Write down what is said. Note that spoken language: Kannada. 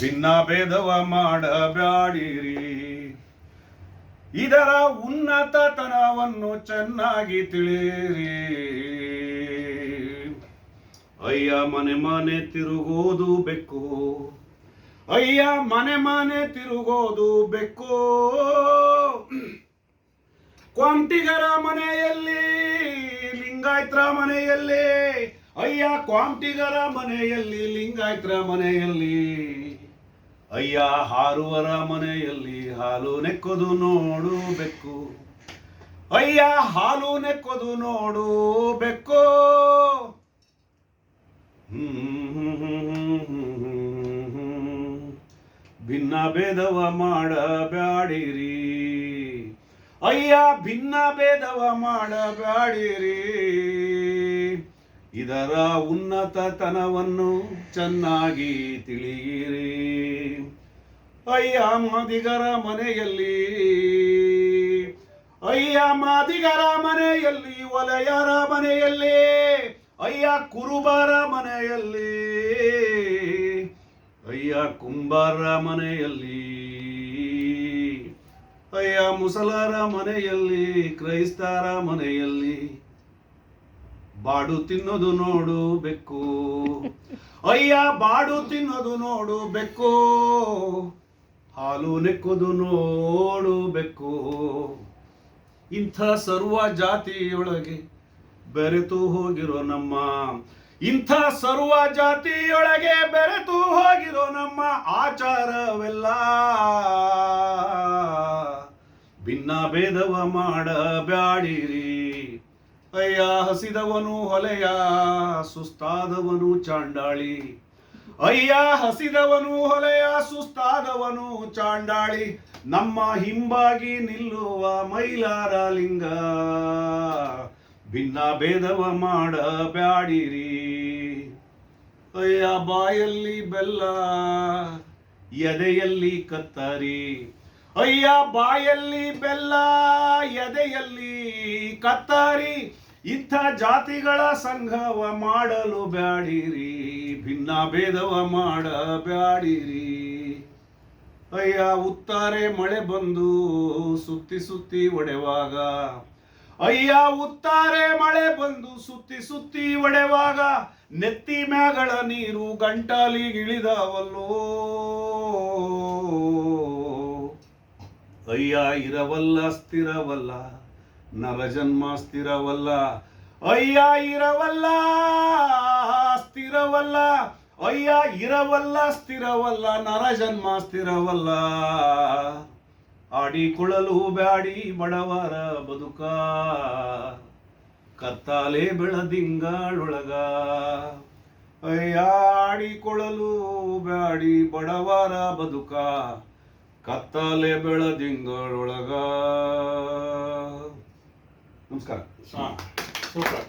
ಭಿನ್ನ ಭೇದವ ಮಾಡಬ್ಯಾಡಿರಿ ಇದರ ಉನ್ನತತನವನ್ನು ಚೆನ್ನಾಗಿ ತಿಳಿಯಿರಿ. ಅಯ್ಯ ಮನೆ ಮನೆ ತಿರುಗೋದು ಬೆಕ್ಕು. ಅಯ್ಯ ಮನೆ ಮನೆ ತಿರುಗೋದು ಬೆಕ್ಕು. ಕ್ವಾಂಟಿಗರ ಮನೆಯಲ್ಲಿ, ಲಿಂಗಾಯತ್ರ ಮನೆಯಲ್ಲಿ. ಅಯ್ಯ ಕ್ವಾಂಟಿಗರ ಮನೆಯಲ್ಲಿ, ಲಿಂಗಾಯತ್ರ ಮನೆಯಲ್ಲಿ. ಅಯ್ಯ ಹಾರುವರ ಮನೆಯಲ್ಲಿ ಹಾಲು ನೆಕ್ಕೋದು ನೋಡು ಅಯ್ಯ ಹಾಲು ನೆಕ್ಕೋದು ನೋಡು ಬೆಕ್ಕು ಭಿನ್ನ ಭೇದವ ಮಾಡಬ್ಯಾಡಿರಿ. ಅಯ್ಯ ಭಿನ್ನ ಭೇದವ ಮಾಡಬ್ಯಾಡಿರಿ. ಇದರ ಉನ್ನತತನವನ್ನು ಚೆನ್ನಾಗಿ ತಿಳಿಯಿರಿ. ಅಯ್ಯ ಮಾದಿಗರ ಮನೆಯಲ್ಲಿ, ಅಯ್ಯ ಮಾದಿಗರ ಮನೆಯಲ್ಲಿ, ಒಲೆಯರ ಮನೆಯಲ್ಲಿ, ಅಯ್ಯ ಕುರುಬರ ಮನೆಯಲ್ಲಿ, ಅಯ್ಯ ಕುಂಬಾರ ಮನೆಯಲ್ಲಿ, ಅಯ್ಯ ಮುಸಲರ ಮನೆಯಲ್ಲಿ, ಕ್ರೈಸ್ತರ ಮನೆಯಲ್ಲಿ ಬಾಡು ತಿನ್ನೋದು ನೋಡು ಬೆಕ್ಕು. ಅಯ್ಯ, ಬಾಡು ತಿನ್ನೋದು ನೋಡು ಬೆಕ್ಕು. ಹಾಲು ನೆಕ್ಕೋದು ನೋಡು ಬೆಕ್ಕು. ಇಂಥ ಸರ್ವ ಜಾತಿಯೊಳಗೆ ಬೆರೆತು ಹೋಗಿರೋ ನಮ್ಮ, ಇಂಥ ಸರ್ವ ಜಾತಿಯೊಳಗೆ ಬೆರೆತು ಹೋಗಿರೋ ನಮ್ಮ ಆಚಾರವೆಲ್ಲ ಭಿನ್ನ ಭೇದವ ಮಾಡಬ್ಯಾಡಿರಿ. ಅಯ್ಯ ಹಸಿದವನು ಹೊಲೆಯ, ಸುಸ್ತಾದವನು ಚಾಂಡಾಳಿ. ಅಯ್ಯ ಹಸಿದವನು ಹೊಲೆಯ, ಸುಸ್ತಾದವನು ಚಾಂಡಾಳಿ. ನಮ್ಮ ಹಿಂಬಾಗಿ ನಿಲ್ಲುವ ಮೈಲಾರ ಲಿಂಗ. ಭಿನ್ನ ಭೇದವ ಮಾಡಬ್ಯಾಡಿರಿ. ಅಯ್ಯ ಬಾಯಲ್ಲಿ ಬೆಲ್ಲ, ಎದೆಯಲ್ಲಿ ಕತ್ತರಿ. ಅಯ್ಯ ಬಾಯಲ್ಲಿ ಬೆಲ್ಲ, ಎದೆಯಲ್ಲಿ ಕತ್ತರಿ. ಇಂಥ ಜಾತಿಗಳ ಸಂಘವ ಮಾಡಲು ಬ್ಯಾಡಿರಿ, ಭಿನ್ನ ಭೇದವ ಮಾಡಬ್ಯಾಡಿರಿ. ಅಯ್ಯ, ಉತ್ತಾರೆ ಮಳೆ ಬಂದು ಸುತ್ತಿ ಸುತ್ತಿ ಒಡೆವಾಗ. ಅಯ್ಯ, ಉತ್ತಾರೆ ಮಳೆ ಬಂದು ಸುತ್ತಿ ಸುತ್ತಿ ಒಡೆವಾಗ. ನೆತ್ತಿ ಮ್ಯಾಗಳ ನೀರು ಗಂಟಾಲಿಗಿಳಿದವಲ್ಲೋ ಅಯ್ಯ, ಇರವಲ್ಲ, ಸ್ಥಿರವಲ್ಲ. ನರಜನ್ಮ ಸ್ಥಿರವಲ್ಲ ಅಯ್ಯ, ಇರವಲ್ಲ, ಸ್ಥಿರವಲ್ಲ. ಅಯ್ಯ, ಇರವಲ್ಲ, ಸ್ಥಿರವಲ್ಲ ನರಜನ್ಮ ಸ್ಥಿರವಲ್ಲ ಆಡಿಕೊಳ್ಳಲು ಬ್ಯಾಡಿ ಬಡವರ ಬದುಕ. ಕತ್ತಾಲೆ ಬೆಳದಿಂಗಳೊಳಗ. ಅಯ್ಯ, ಆಡಿಕೊಳ್ಳಲು ಬ್ಯಾಡಿ ಬಡವರ ಬದುಕ. ಕತ್ತಲೆ ಬೆಳದಿಂಗಳೊಳಗ. ನಮಸ್ಕಾರ ಹಾ ಸೂಪರ್